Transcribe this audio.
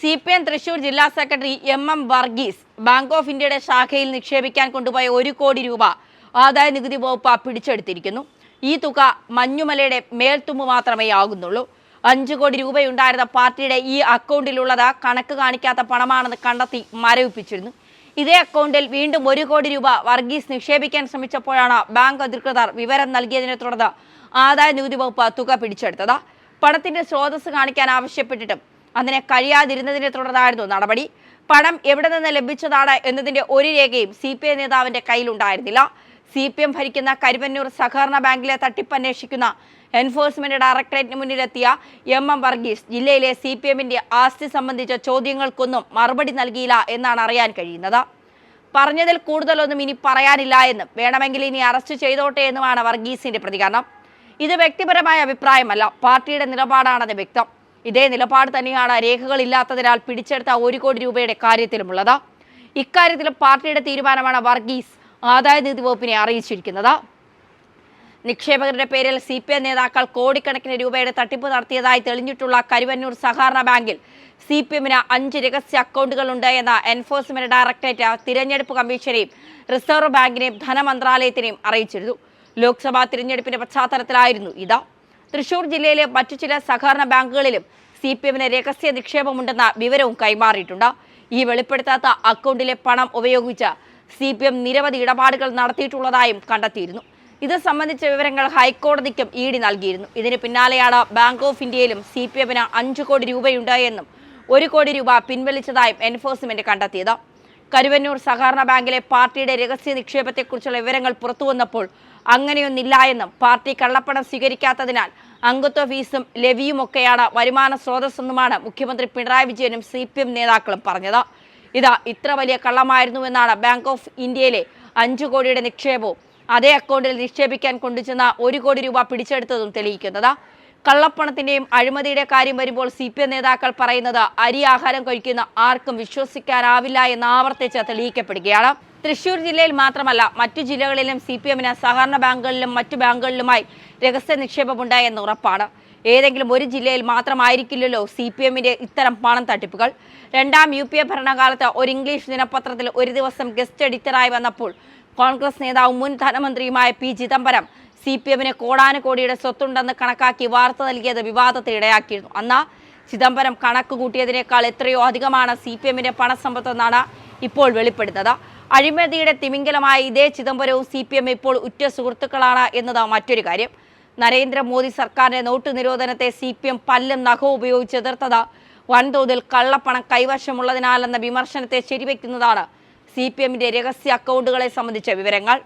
C P M Thrissur ജില്ലാ secretary M M Varghese bank of ഇന്ത്യയുടെ ശാഖയിൽ നിക്ഷേപിക്കാൻ കൊണ്ടുപോയ ഒരു കോടി രൂപ ആദായ നികുതി വകുപ്പ് പിടിച്ചെടുത്തിരിക്കുന്നു. ഈ തുക മഞ്ഞുമലയുടെ മേൽത്തുമ്പ് മാത്രമേ ആകുന്നുള്ളൂ. അഞ്ചു കോടി രൂപയുണ്ടായിരുന്ന പാർട്ടിയുടെ ഈ അക്കൗണ്ടിലുള്ളത് കണക്ക് കാണിക്കാത്ത പണമാണെന്ന് കണ്ടെത്തി മരവിപ്പിച്ചിരുന്നു. ഇതേ അക്കൗണ്ടിൽ വീണ്ടും ഒരു കോടി രൂപ വർഗീസ് നിക്ഷേപിക്കാൻ ശ്രമിച്ചപ്പോഴാണ് ബാങ്ക് അധികൃതർ വിവരം നൽകിയതിനെ തുടർന്ന് ആദായ നികുതി വകുപ്പ് തുക പിടിച്ചെടുത്തത്. പണത്തിന്റെ സ്രോതസ് കാണിക്കാൻ ആവശ്യപ്പെട്ടിട്ടും അതിനെ കഴിയാതിരുന്നതിനെ തുടർന്നായിരുന്നു നടപടി. പണം എവിടെ നിന്ന് ലഭിച്ചതാണ് എന്നതിന്റെ ഒരു രേഖയും സി പി ഐ നേതാവിന്റെ കയ്യിലുണ്ടായിരുന്നില്ല. സി പി എം ഭരിക്കുന്ന കരുവന്നൂർ സഹകരണ ബാങ്കിലെ തട്ടിപ്പ് അന്വേഷിക്കുന്ന എൻഫോഴ്സ്മെന്റ് ഡയറക്ടറേറ്റിന് മുന്നിലെത്തിയ എം എം വർഗീസ് ജില്ലയിലെ സി പി എമ്മിന്റെ ആസ്തി സംബന്ധിച്ച ചോദ്യങ്ങൾക്കൊന്നും മറുപടി നൽകിയില്ല എന്നാണ് അറിയാൻ കഴിയുന്നത്. പറഞ്ഞതിൽ കൂടുതലൊന്നും ഇനി പറയാനില്ല എന്നും വേണമെങ്കിൽ ഇനി അറസ്റ്റ് ചെയ്തോട്ടെ എന്നുമാണ് വർഗീസിന്റെ പ്രതികരണം. ഇത് വ്യക്തിപരമായ അഭിപ്രായമല്ല പാർട്ടിയുടെ നിലപാടാണെന്ന് വ്യക്തം. ഇതേ നിലപാട് തന്നെയാണ് രേഖകളില്ലാത്തതിനാൽ പിടിച്ചെടുത്ത ഒരു കോടി രൂപയുടെ കാര്യത്തിലുമുള്ളത്. ഇക്കാര്യത്തിലും പാർട്ടിയുടെ തീരുമാനമാണ് വർഗീസ് ആദായ നികുതി വകുപ്പിനെ അറിയിച്ചിരിക്കുന്നത്. നിക്ഷേപകരുടെ പേരിൽ സി പി ഐ നേതാക്കൾ കോടിക്കണക്കിന് രൂപയുടെ തട്ടിപ്പ് നടത്തിയതായി തെളിഞ്ഞിട്ടുള്ള കരുവന്നൂർ സഹകരണ ബാങ്കിൽ സി പി എമ്മിന് അഞ്ച് രഹസ്യ അക്കൗണ്ടുകളുണ്ട് എന്ന എൻഫോഴ്സ്മെന്റ് ഡയറക്ടറേറ്റ് തിരഞ്ഞെടുപ്പ് കമ്മീഷനെയും റിസർവ് ബാങ്കിനെയും ധനമന്ത്രാലയത്തിനെയും അറിയിച്ചിരുന്നു. ലോക്സഭാ തിരഞ്ഞെടുപ്പിന്റെ പശ്ചാത്തലത്തിലായിരുന്നു ഇത്. തൃശൂർ ജില്ലയിലെ മറ്റു ചില സഹകരണ ബാങ്കുകളിലും സി പി എമ്മിന് രഹസ്യ നിക്ഷേപമുണ്ടെന്ന വിവരവും കൈമാറിയിട്ടുണ്ട്. ഈ വെളിപ്പെടുത്താത്ത അക്കൗണ്ടിലെ പണം ഉപയോഗിച്ച് സി പി എം നിരവധി ഇടപാടുകൾ നടത്തിയിട്ടുള്ളതായും കണ്ടെത്തിയിരുന്നു. ഇത് സംബന്ധിച്ച വിവരങ്ങൾ ഹൈക്കോടതിക്കും ഇ ഡി നൽകിയിരുന്നു. ഇതിന് പിന്നാലെയാണ് ബാങ്ക് ഓഫ് ഇന്ത്യയിലും സി പി എമ്മിന് അഞ്ചു കോടി രൂപയുണ്ടായെന്നും ഒരു കോടി രൂപ പിൻവലിച്ചതായും എൻഫോഴ്സ്മെന്റ് കണ്ടെത്തിയത്. കരുവന്നൂർ സഹകരണ ബാങ്കിലെ പാർട്ടിയുടെ രഹസ്യ നിക്ഷേപത്തെക്കുറിച്ചുള്ള വിവരങ്ങൾ പുറത്തുവന്നപ്പോൾ അങ്ങനെയൊന്നില്ല എന്നും പാർട്ടി കള്ളപ്പണം സ്വീകരിക്കാത്തതിനാൽ അംഗത്വ ഫീസും ലെവിയുമൊക്കെയാണ് വരുമാന സ്രോതസ്സെന്നുമാണ് മുഖ്യമന്ത്രി പിണറായി വിജയനും സി പി എം നേതാക്കളും പറഞ്ഞത്. ഇതാ ഇത്ര വലിയ കള്ളമായിരുന്നുവെന്നാണ് ബാങ്ക് ഓഫ് ഇന്ത്യയിലെ അഞ്ചു കോടിയുടെ നിക്ഷേപവും. അതേ അക്കൗണ്ടിൽ നിക്ഷേപിക്കാൻ കൊണ്ടുചെന്ന ഒരു കോടി രൂപ പിടിച്ചെടുത്തതും തെളിയിക്കുന്നത്. കള്ളപ്പണത്തിന്റെയും അഴിമതിയുടെ കാര്യം വരുമ്പോൾ സി പി എം നേതാക്കൾ പറയുന്നത് അരി ആഹാരം കഴിക്കുന്ന ആർക്കും വിശ്വസിക്കാനാവില്ല എന്ന് ആവർത്തിച്ച് തെളിയിക്കപ്പെടുകയാണ്. തൃശൂർ ജില്ലയിൽ മാത്രമല്ല മറ്റു ജില്ലകളിലും സി പി എമ്മിന് സഹകരണ ബാങ്കുകളിലും മറ്റു ബാങ്കുകളിലുമായി രഹസ്യ നിക്ഷേപമുണ്ട് എന്ന് ഉറപ്പാണ്. ഏതെങ്കിലും ഒരു ജില്ലയിൽ മാത്രമായിരിക്കില്ലല്ലോ സി പി എമ്മിന്റെ ഇത്തരം പണം തട്ടിപ്പുകൾ. രണ്ടാം യു പി എ ഭരണകാലത്ത് ഒരു ഇംഗ്ലീഷ് ദിനപത്രത്തിൽ ഒരു ദിവസം ഗസ്റ്റ് എഡിറ്ററായി വന്നപ്പോൾ കോൺഗ്രസ് നേതാവും മുൻ ധനമന്ത്രിയുമായ പി ചിദംബരം സി പി എമ്മിന് കോടാനുകോടിയുടെ സ്വത്തുണ്ടെന്ന് കണക്കാക്കി വാർത്ത നൽകിയത് വിവാദത്തെ ഇടയാക്കിയിരുന്നു. അന്ന് ചിദംബരം കണക്ക് കൂട്ടിയതിനേക്കാൾ എത്രയോ അധികമാണ് സി പി എമ്മിന്റെ പണസമ്പത്തെന്നാണ് ഇപ്പോൾ വെളിപ്പെടുന്നത്. അഴിമതിയുടെ തിമിംഗലമായ ഇതേ ചിദംബരവും സി പി എം ഇപ്പോൾ ഉറ്റ സുഹൃത്തുക്കളാണ് എന്നത് മറ്റൊരു കാര്യം. നരേന്ദ്രമോദി സർക്കാരിന്റെ നോട്ട് നിരോധനത്തെ സി പി എം പല്ലും നഖവും ഉപയോഗിച്ച് എതിർത്തത് വൻതോതിൽ കള്ളപ്പണം കൈവശമുള്ളതിനാലെന്ന വിമർശനത്തെ ശരിവെക്കുന്നതാണ് സി പി എമ്മിന്റെ രഹസ്യ അക്കൗണ്ടുകളെ സംബന്ധിച്ച വിവരങ്ങൾ.